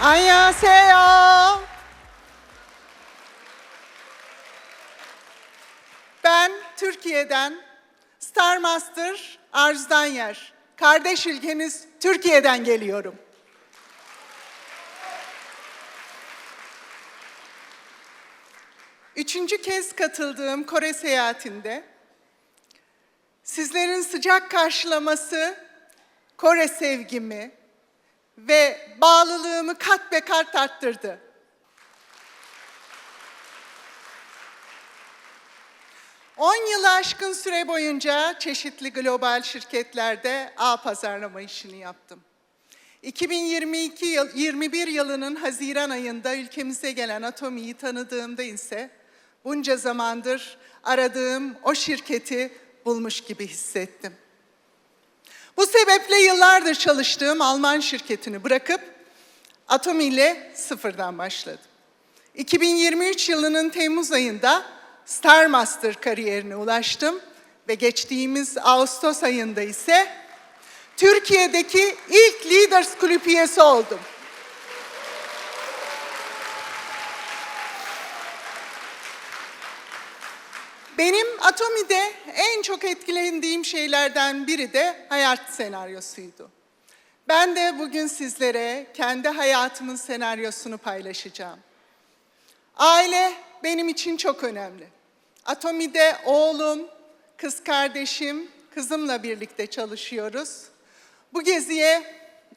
안녕하세요. Ben Türkiye'den Star Master Arzdan Yer. Kardeş ülkeniz Türkiye'den geliyorum. Üçüncü kez katıldığım Kore seyahatinde sizlerin sıcak karşılaması Kore sevgimi ve bağlılığımı kat be kat arttırdı. On yılı aşkın süre boyunca çeşitli global şirketlerde ağ pazarlama işini yaptım. 2022 yıl, 21 yılının Haziran ayında ülkemize gelen Atomi'yi tanıdığımda ise bunca zamandır aradığım o şirketi bulmuş gibi hissettim. Bu sebeple yıllardır çalıştığım Alman şirketini bırakıp Atomi ile sıfırdan başladım. 2023 yılının Temmuz ayında Star Master kariyerine ulaştım ve geçtiğimiz Ağustos ayında ise Türkiye'deki ilk Leaders Kulüp üyesi oldum. Benim Atomi'de en çok etkilendiğim şeylerden biri de hayat senaryosuydu. Ben de bugün sizlere kendi hayatımın senaryosunu paylaşacağım. Aile benim için çok önemli. Atomi'de oğlum, kız kardeşim, kızımla birlikte çalışıyoruz. Bu geziye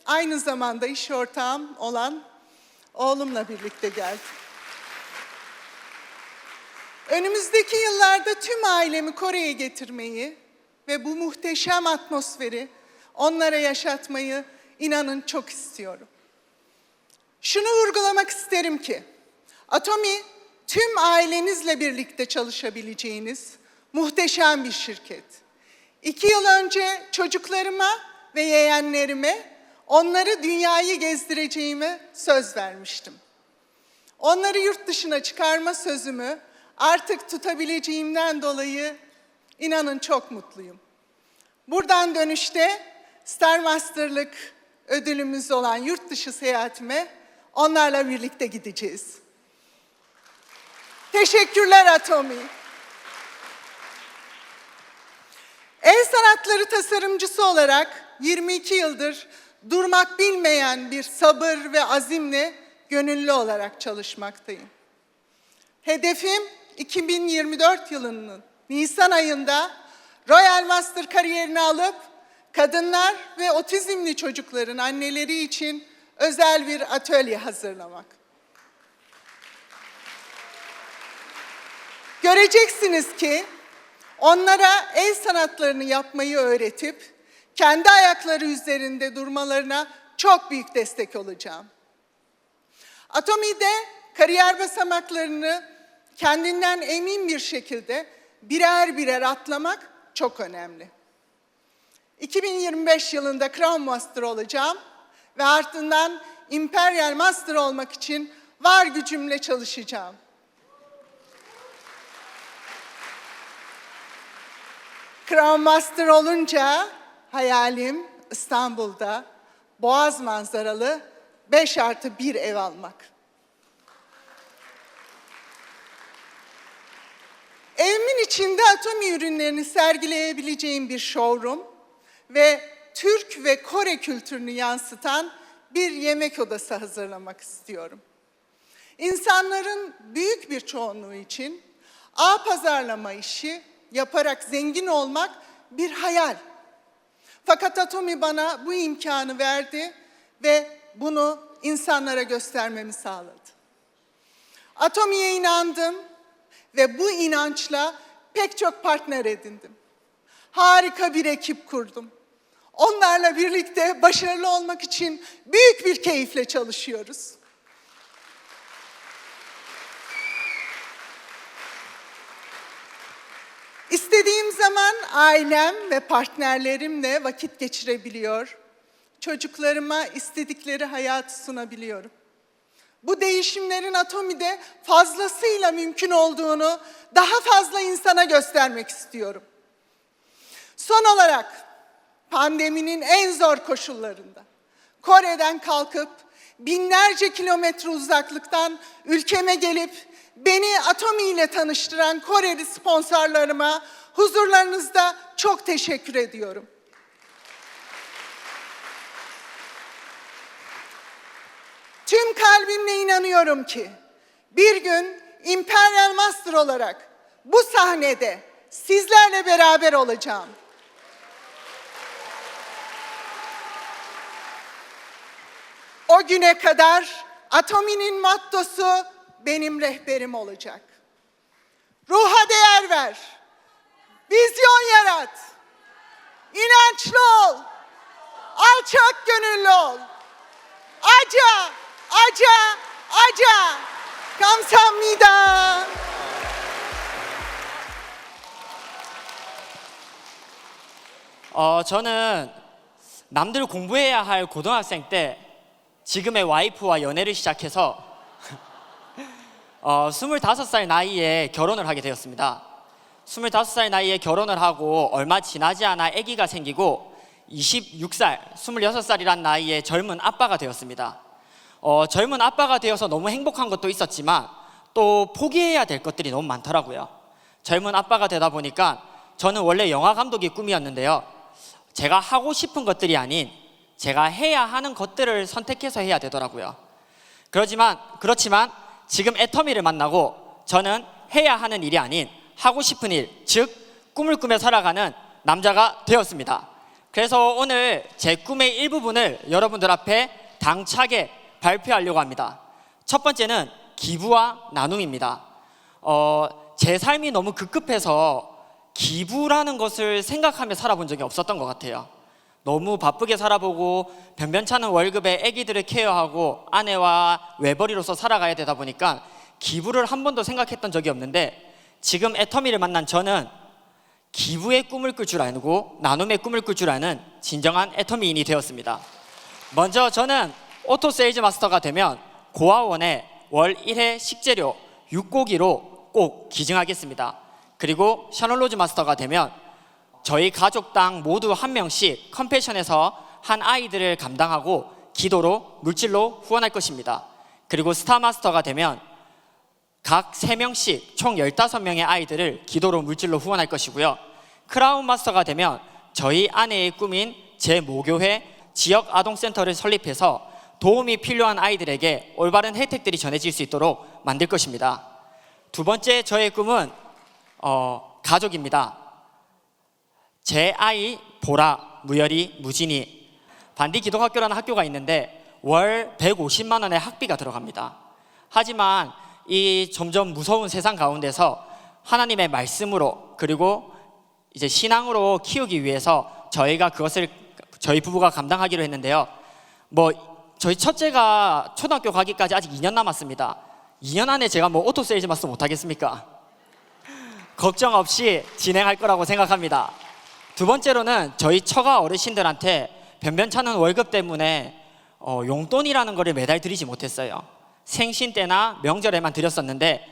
aynı zamanda iş ortağım olan oğlumla birlikte geldim. Önümüzdeki yıllarda tüm ailemi Kore'ye getirmeyi ve bu muhteşem atmosferi onlara yaşatmayı inanın çok istiyorum. Şunu vurgulamak isterim ki, Atomi tüm ailenizle birlikte çalışabileceğiniz muhteşem bir şirket. İki yıl önce çocuklarıma ve yeğenlerime onları dünyayı gezdireceğime söz vermiştim. Onları yurt dışına çıkarma sözümü artık tutabileceğimden dolayı inanın çok mutluyum. Buradan dönüşte Star Master'lık ödülümüz olan yurt dışı seyahatime onlarla birlikte gideceğiz. Teşekkürler Atomi. El sanatları tasarımcısı olarak 22 yıldır durmak bilmeyen bir sabır ve azimle gönüllü olarak çalışmaktayım. Hedefim 2024 yılının Nisan ayında Royal Master kariyerini alıp kadınlar ve otizmli çocukların anneleri için özel bir atölye hazırlamak. Göreceksiniz ki onlara el sanatlarını yapmayı öğretip kendi ayakları üzerinde durmalarına çok büyük destek olacağım. Atomi'de kariyer basamaklarını kendinden emin bir şekilde birer birer atlamak çok önemli. 2025 yılında Crown Master olacağım ve ardından Imperial Master olmak için var gücümle çalışacağım. Crown Master olunca hayalim İstanbul'da boğaz manzaralı 5 artı 1 ev almak. İçinde Atomi ürünlerini sergileyebileceğim bir showroom ve Türk ve Kore kültürünü yansıtan bir yemek odası hazırlamak istiyorum. İnsanların büyük bir çoğunluğu için ağ pazarlama işi yaparak zengin olmak bir hayal. Fakat Atomi bana bu imkanı verdi ve bunu insanlara göstermemi sağladı. Atomi'ye inandım ve bu inançla pek çok partner edindim. Harika bir ekip kurdum. Onlarla birlikte başarılı olmak için büyük bir keyifle çalışıyoruz. İstediğim zaman ailem ve partnerlerimle vakit geçirebiliyor. Çocuklarıma istedikleri hayatı sunabiliyorum. Bu değişimlerin atomide fazlasıyla mümkün olduğunu daha fazla insana göstermek istiyorum. Son olarak pandeminin en zor koşullarında Kore'den kalkıp binlerce kilometre uzaklıktan ülkeme gelip beni Atomi ile tanıştıran Koreli sponsorlarıma huzurlarınızda çok teşekkür ediyorum. Tüm kalbimle inanıyorum ki bir gün Imperial Master olarak bu sahnede sizlerle beraber olacağım. O güne kadar Atomi'nin mottosu benim rehberim olacak. Ruha değer ver. Vizyon yarat. İnançlı ol. Alçak gönüllü ol. Aca, aca. 감사합니다. 어, 저는 남들 공부해야 할 고등학생 때 지금의 와이프와 연애를 시작해서 어, 25살 나이에 결혼을 하게 되었습니다. 25살 나이에 결혼을 하고 얼마 지나지 않아 아기가 생기고 26살, 26살이란 나이에 젊은 아빠가 되었습니다. 어, 젊은 아빠가 되어서 너무 행복한 것도 있었지만 또 포기해야 될 것들이 너무 많더라고요. 젊은 아빠가 되다 보니까 저는 원래 영화 감독이 꿈이었는데요. 제가 하고 싶은 것들이 아닌 제가 해야 하는 것들을 선택해서 해야 되더라고요. 그렇지만 그렇지만 지금 애터미를 만나고 저는 해야 하는 일이 아닌 하고 싶은 일, 즉 꿈을 꾸며 살아가는 남자가 되었습니다. 그래서 오늘 제 꿈의 일부분을 여러분들 앞에 당차게 발표하려고 합니다. 첫 번째는 기부와 나눔입니다. 어, 제 삶이 너무 급급해서 기부라는 것을 생각하며 살아본 적이 없었던 것 같아요. 너무 바쁘게 살아보고 변변찮은 월급에 아기들을 케어하고 아내와 외벌이로서 살아가야 되다 보니까 기부를 한 번도 생각했던 적이 없는데 지금 애터미를 만난 저는 기부의 꿈을 꿀 줄 알고 나눔의 꿈을 꿀 줄 아는 진정한 애터미인이 되었습니다. 먼저 저는 오토 세일즈 마스터가 되면 고아원에 월 1회 식재료 6고기로 꼭 기증하겠습니다. 그리고 샤놀로즈 마스터가 되면 저희 가족당 모두 한 명씩 컴패션에서 한 아이들을 감당하고 기도로 물질로 후원할 것입니다. 그리고 스타 마스터가 되면 각 3명씩 총 15명의 아이들을 기도로 물질로 후원할 것이고요. 크라운 마스터가 되면 저희 아내의 꿈인 제 모교회 지역 아동센터를 설립해서 도움이 필요한 아이들에게 올바른 혜택들이 전해질 수 있도록 만들 것입니다. 두 번째 저의 꿈은 어, 가족입니다. 제 아이 보라, 무열이, 무진이 반디 기독학교라는 학교가 있는데 월 150만 원의 학비가 들어갑니다. 하지만 이 점점 무서운 세상 가운데서 하나님의 말씀으로 그리고 이제 신앙으로 키우기 위해서 저희가 그것을 저희 부부가 감당하기로 했는데요. 뭐 저희 첫째가 초등학교 가기까지 아직 2년 남았습니다. 2년 안에 제가 뭐 오토 세일즈 마스터 못 하겠습니까? 걱정 없이 진행할 거라고 생각합니다. 두 번째로는 저희 처가 어르신들한테 변변찮은 월급 때문에 어, 용돈이라는 거를 매달 드리지 못했어요. 생신 때나 명절에만 드렸었는데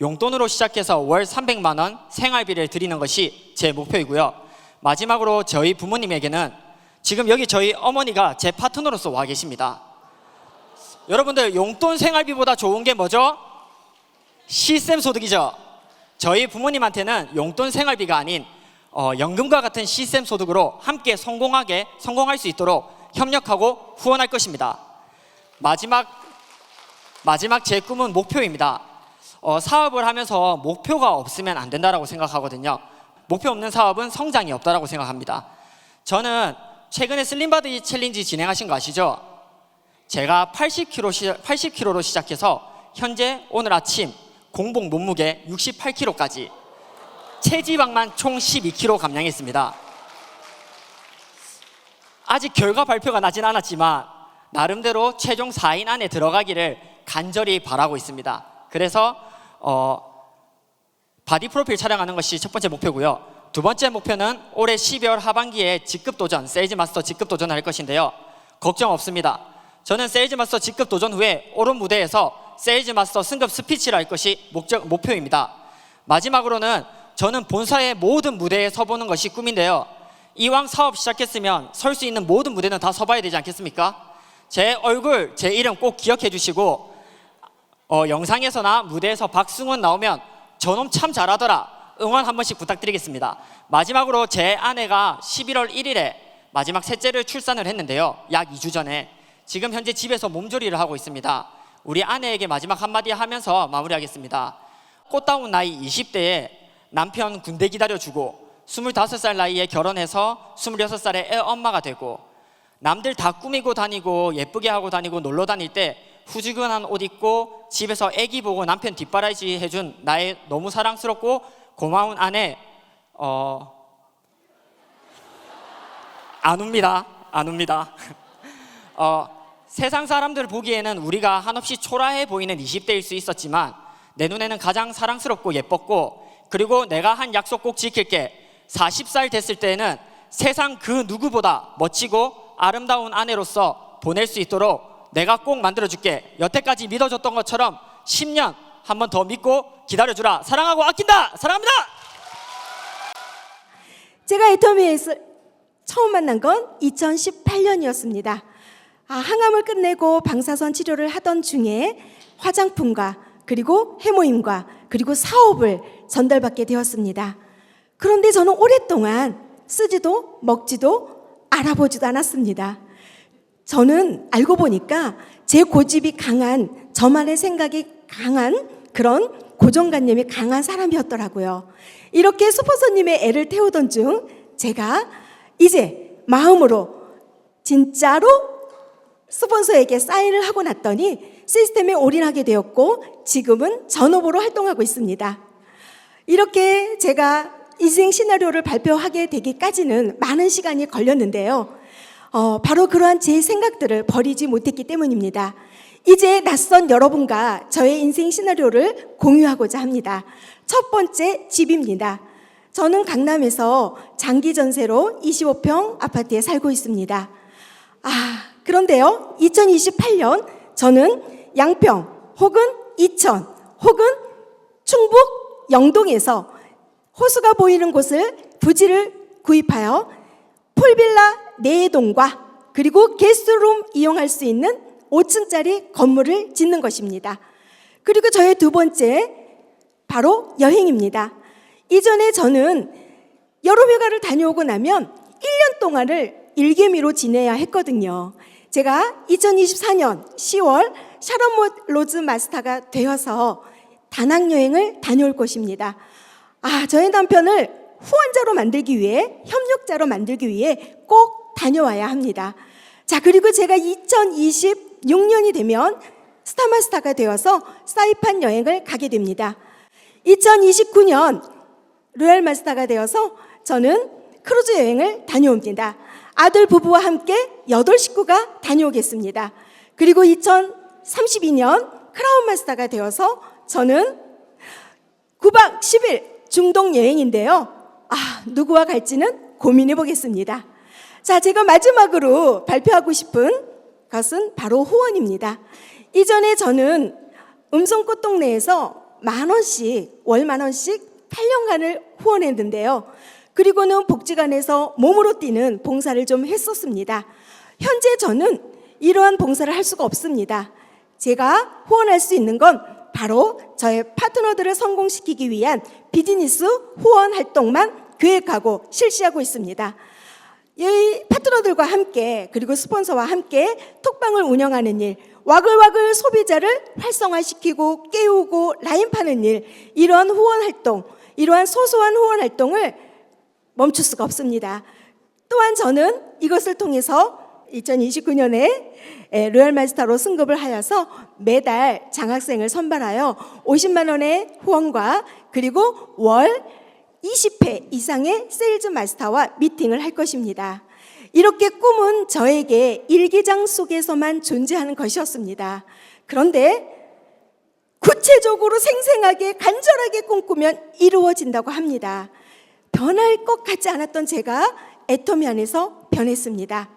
용돈으로 시작해서 월 300만 원 생활비를 드리는 것이 제 목표이고요. 마지막으로 저희 부모님에게는 지금 여기 저희 어머니가 제 파트너로서 와 계십니다. 여러분들 용돈 생활비보다 좋은 게 뭐죠? 시스템 소득이죠. 저희 부모님한테는 용돈 생활비가 아닌 어, 연금과 같은 시스템 소득으로 함께 성공하게 성공할 수 있도록 협력하고 후원할 것입니다. 마지막 마지막 제 꿈은 목표입니다. 어, 사업을 하면서 목표가 없으면 안 된다라고 생각하거든요. 목표 없는 사업은 성장이 없다라고 생각합니다. 저는 최근에 슬림바디 챌린지 진행하신 거 아시죠? 제가 80kg, 시, 80kg로 시작해서 현재 오늘 아침 공복 몸무게 68kg까지 체지방만 총 12kg 감량했습니다. 아직 결과 발표가 나진 않았지만 나름대로 최종 4인 안에 들어가기를 간절히 바라고 있습니다. 그래서 어, 바디 프로필 촬영하는 것이 첫 번째 목표고요. 두 번째 목표는 올해 12월 하반기에 직급 도전, 세일즈 마스터 직급 도전을 할 것인데요. 걱정 없습니다. 저는 세일즈 마스터 직급 도전 후에 오른 무대에서 세일즈 마스터 승급 스피치를 할 것이 목적, 목표입니다. 마지막으로는 저는 본사의 모든 무대에 서보는 것이 꿈인데요. 이왕 사업 시작했으면 설 수 있는 모든 무대는 다 서봐야 되지 않겠습니까? 제 얼굴, 제 이름 꼭 기억해 주시고 어, 영상에서나 무대에서 박승원 나오면 저놈 참 잘하더라. 응원 한 번씩 부탁드리겠습니다. 마지막으로 제 아내가 11월 1일에 마지막 셋째를 출산을 했는데요. 약 2주 전에 지금 현재 집에서 몸조리를 하고 있습니다. 우리 아내에게 마지막 한마디 하면서 마무리하겠습니다. 꽃다운 나이 20대에 남편 군대 기다려주고 25살 나이에 결혼해서 26살에 애 엄마가 되고 남들 다 꾸미고 다니고 예쁘게 하고 다니고 놀러 다닐 때 후지근한 옷 입고 집에서 애기 보고 남편 뒷바라지 해준 나의 너무 사랑스럽고 고마운 아내 어... 안 웁니다 안 웁니다 어, 세상 사람들 보기에는 우리가 한없이 초라해 보이는 20대일 수 있었지만 내 눈에는 가장 사랑스럽고 예뻤고 그리고 내가 한 약속 꼭 지킬게 40살 됐을 때에는 세상 그 누구보다 멋지고 아름다운 아내로서 보낼 수 있도록 내가 꼭 만들어줄게. 여태까지 믿어줬던 것처럼 10년 한 번 더 믿고 기다려주라. 사랑하고 아낀다! 사랑합니다! 제가 애터미에서 처음 만난 건 2018년이었습니다. 아, 항암을 끝내고 방사선 치료를 하던 중에 화장품과 그리고 해모임과 그리고 사업을 전달받게 되었습니다. 그런데 저는 오랫동안 쓰지도 먹지도 알아보지도 않았습니다. 저는 알고 보니까 제 고집이 강한 저만의 생각이 강한 그런 고정관념이 강한 사람이었더라고요. 이렇게 슈퍼선님의 애를 태우던 중 제가 이제 마음으로 진짜로 스폰서에게 사인을 하고 났더니 시스템에 올인하게 되었고 지금은 전업으로 활동하고 있습니다. 이렇게 제가 인생 시나리오를 발표하게 되기까지는 많은 시간이 걸렸는데요. 어, 바로 그러한 제 생각들을 버리지 못했기 때문입니다. 이제 낯선 여러분과 저의 인생 시나리오를 공유하고자 합니다. 첫 번째 집입니다. 저는 강남에서 장기 전세로 25평 아파트에 살고 있습니다. 아, 그런데요. 2028년 저는 양평 혹은 이천 혹은 충북 영동에서 호수가 보이는 곳을 부지를 구입하여 풀빌라 4동과 그리고 게스트룸 이용할 수 있는 5층짜리 건물을 짓는 것입니다. 그리고 저의 두 번째 바로 여행입니다. 이전에 저는 여러 휴가를 다녀오고 나면 1년 동안을 일개미로 지내야 했거든요. 제가 2024년 10월 샤론 로즈 마스터가 되어서 다낭 여행을 다녀올 것입니다. 아, 저의 남편을 후원자로 만들기 위해 협력자로 만들기 위해 꼭 다녀와야 합니다. 자, 그리고 제가 2026년이 되면 스타마스타가 되어서 사이판 여행을 가게 됩니다. 2029년 로얄 마스터가 되어서 저는 크루즈 여행을 다녀옵니다. 아들 부부와 함께 여덟 식구가 다녀오겠습니다. 그리고 2032년 크라운 마스터가 되어서 저는 9박 10일 중동 여행인데요. 아, 누구와 갈지는 고민해 보겠습니다. 자, 제가 마지막으로 발표하고 싶은 것은 바로 후원입니다. 이전에 저는 음성꽃 동네에서 만 원씩, 월 만 원씩 8년간을 후원했는데요. 그리고는 복지관에서 몸으로 뛰는 봉사를 좀 했었습니다. 현재 저는 이러한 봉사를 할 수가 없습니다. 제가 후원할 수 있는 건 바로 저의 파트너들을 성공시키기 위한 비즈니스 후원 활동만 계획하고 실시하고 있습니다. 이 파트너들과 함께 그리고 스폰서와 함께 톡방을 운영하는 일, 와글와글 소비자를 활성화시키고 깨우고 라인 파는 일, 이러한 후원 활동, 이러한 소소한 후원 활동을 멈출 수가 없습니다. 또한 저는 이것을 통해서 2029년에 로얄 마스터로 승급을 하여서 매달 장학생을 선발하여 50만 원의 후원과 그리고 월 20회 이상의 세일즈 마스터와 미팅을 할 것입니다. 이렇게 꿈은 저에게 일기장 속에서만 존재하는 것이었습니다. 그런데 구체적으로 생생하게 간절하게 꿈꾸면 이루어진다고 합니다. 변할 것 같지 않았던 제가 애터미 안에서 변했습니다.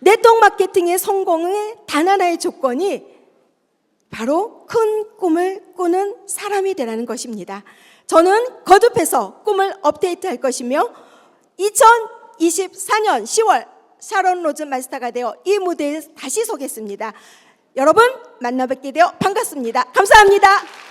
네트워크 마케팅의 성공의 단 하나의 조건이 바로 큰 꿈을 꾸는 사람이 되라는 것입니다. 저는 거듭해서 꿈을 업데이트할 것이며 2024년 10월 샤론 로즈 마스터가 되어 이 무대에 다시 서겠습니다. 여러분 만나 뵙게 되어 반갑습니다. 감사합니다.